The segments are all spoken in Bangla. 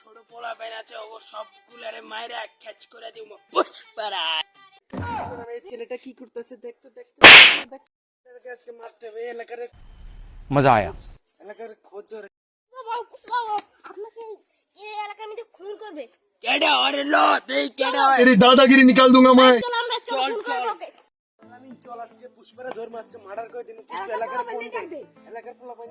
ছোট পোলা বেড়াচ্ছে ও সবগুলারে মাইরা ক্যাচ করে দিব। পুষ্পারা এই ছেলেটা কি করতেছে দেখতে দেখতে দেখতে আজকে মারতে হবে এলাকার মজা আয়া। এলাকার খোঁজ এলাকার মধ্যে খুন করবে কেডা আরে দেই কেডা তেরি দাদাগিরি চল আমরা চল খুন করব আমি চল আজকে মার্ডার করে দিমু এলাকার ফোন দে এলাকার পোলা পাইন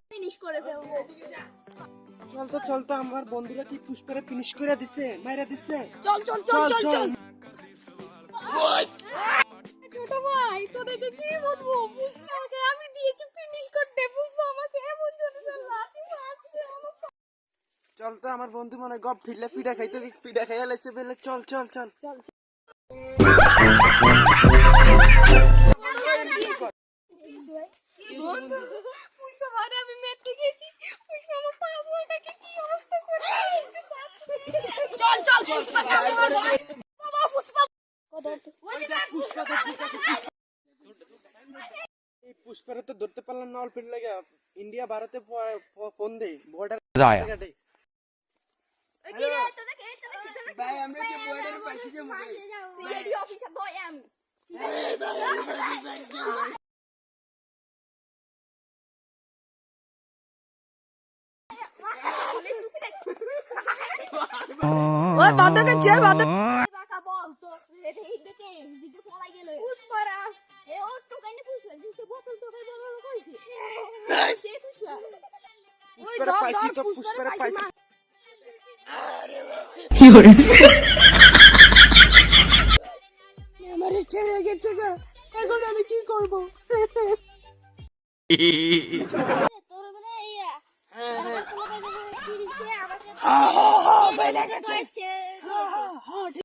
চল তো চল তো আমার বন্ধুরা কি পুষ্পারা ফিনিশ করে দিছে? মাইরা দিছে? চল চল চল চল চল চল। চল ছোট ভাই তোদেরকে কি বলব? পুষ্পাকে আমি দিয়েছি ফিনিশ করতে পুষ্পা আমাকে? এমন জোরে জোরে লাথি মারছে আমার চল তো আমার বন্ধু মনে গপ পিঠা খাইতে পিঠা খাইয়া লাইছে বেলে চল চল চল। বন্ধু, পুষ্পারে তো ধরতে পারলাম না অল্প লাগে ইন্ডিয়া ভারতে ফোন দেয় বর্ডার ভাই আমরা কি বর্ডার পাশে যাবো ভাই অফিসে বই আমি বড় লোক হইছে সে পুষ্পা পুষ্পারা পাইছি তো পুষ্পারা পাইছি। আমার ছেড়ে গেছে এখন আমি কি করব? আমাকে